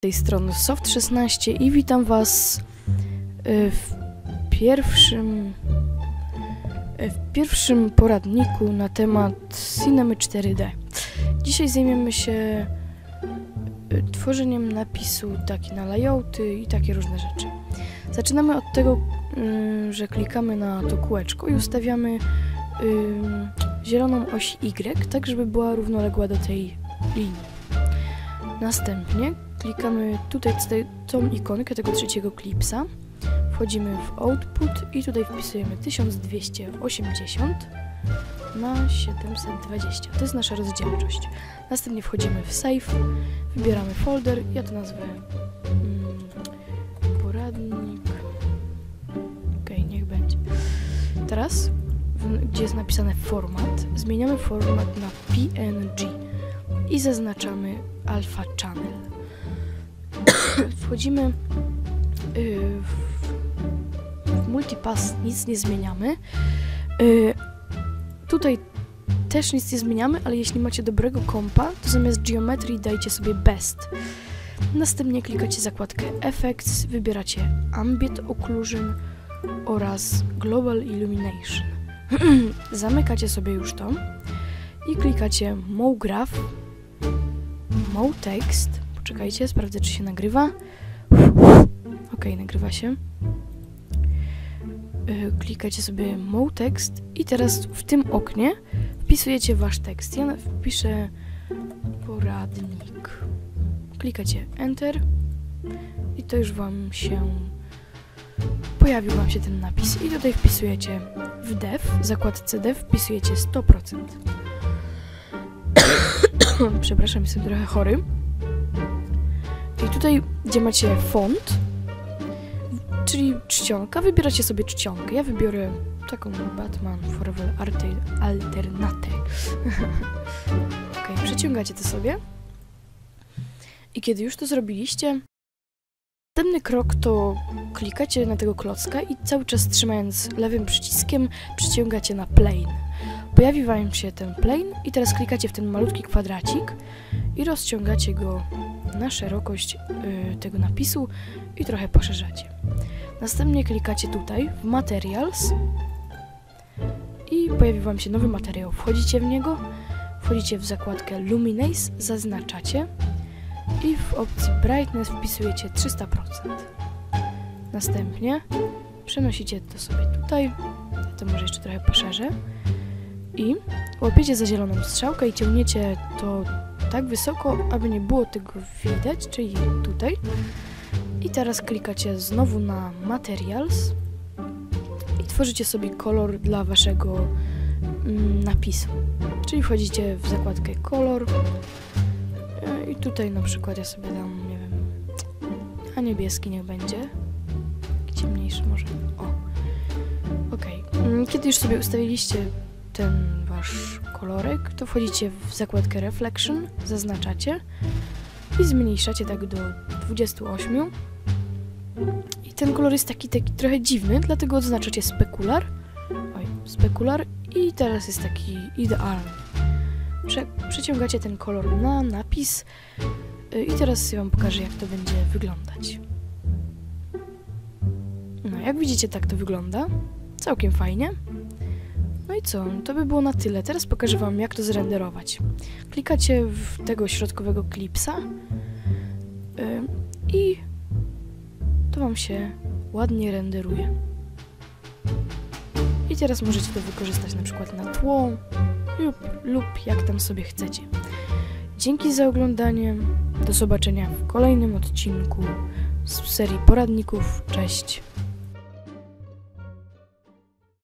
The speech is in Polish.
tej strony Soft16 i witam Was y, w pierwszym y, w pierwszym poradniku na temat Cinema 4D. Dzisiaj zajmiemy się y, tworzeniem napisu taki na layouty i takie różne rzeczy. Zaczynamy od tego, że klikamy na to kółeczko i ustawiamy zieloną oś Y, tak żeby była równoległa do tej linii. Następnie klikamy tutaj tą ikonkę tego trzeciego klipsa, wchodzimy w output i tutaj wpisujemy 1280 na 720. To jest nasza rozdzielczość. Następnie wchodzimy w save, wybieramy folder, ja to nazwę mm, poradnik. Ok, niech będzie. Teraz, gdzie jest napisane format, zmieniamy format na PNG i zaznaczamy Alpha Channel. Wchodzimy y, w multipass, nic nie zmieniamy. Y, tutaj też nic nie zmieniamy, ale jeśli macie dobrego kompa, to zamiast geometrii dajcie sobie best. Następnie klikacie zakładkę Effects, wybieracie Ambient Occlusion oraz Global Illumination. Zamykacie sobie już to i klikacie Move Graph, Move Text, Czekajcie, sprawdzę, czy się nagrywa. Ok, nagrywa się. Yy, klikacie sobie Mo Text i teraz w tym oknie wpisujecie wasz tekst. Ja wpiszę poradnik. Klikacie Enter i to już wam się pojawił wam się ten napis i tutaj wpisujecie w dev, w zakładce dev wpisujecie 100%. Przepraszam, jestem trochę chory. I tutaj, gdzie macie font, czyli czcionka, wybieracie sobie czcionkę. Ja wybiorę taką Batman Forever Alternate. ok, przeciągacie to sobie. I kiedy już to zrobiliście, następny krok to klikacie na tego klocka i cały czas trzymając lewym przyciskiem przyciągacie na plane. Pojawi wam się ten plane i teraz klikacie w ten malutki kwadracik i rozciągacie go na szerokość y, tego napisu i trochę poszerzacie. Następnie klikacie tutaj w Materials i pojawi Wam się nowy materiał. Wchodzicie w niego, wchodzicie w zakładkę Luminance, zaznaczacie i w opcji Brightness wpisujecie 300%. Następnie przenosicie to sobie tutaj, ja to może jeszcze trochę poszerzę i łapiecie za zieloną strzałkę i ciągniecie to tak wysoko, aby nie było tego widać, czyli tutaj. I teraz klikacie znowu na Materials i tworzycie sobie kolor dla waszego mm, napisu. Czyli wchodzicie w zakładkę kolor e, i tutaj na przykład ja sobie dam, nie wiem, a niebieski niech będzie. Ciemniejszy może. O. Ok. Mm, kiedy już sobie ustawiliście ten wasz kolorek, to wchodzicie w zakładkę Reflection, zaznaczacie i zmniejszacie tak do 28. I ten kolor jest taki, taki trochę dziwny, dlatego odznaczacie spekular. Oj, spekular i teraz jest taki idealny. Prze przeciągacie ten kolor na napis y, i teraz ja wam pokażę jak to będzie wyglądać. No, jak widzicie tak to wygląda. Całkiem fajnie. No i co? To by było na tyle. Teraz pokażę Wam, jak to zrenderować. Klikacie w tego środkowego klipsa yy, i to Wam się ładnie renderuje. I teraz możecie to wykorzystać na przykład na tło lub, lub jak tam sobie chcecie. Dzięki za oglądanie. Do zobaczenia w kolejnym odcinku z serii poradników. Cześć!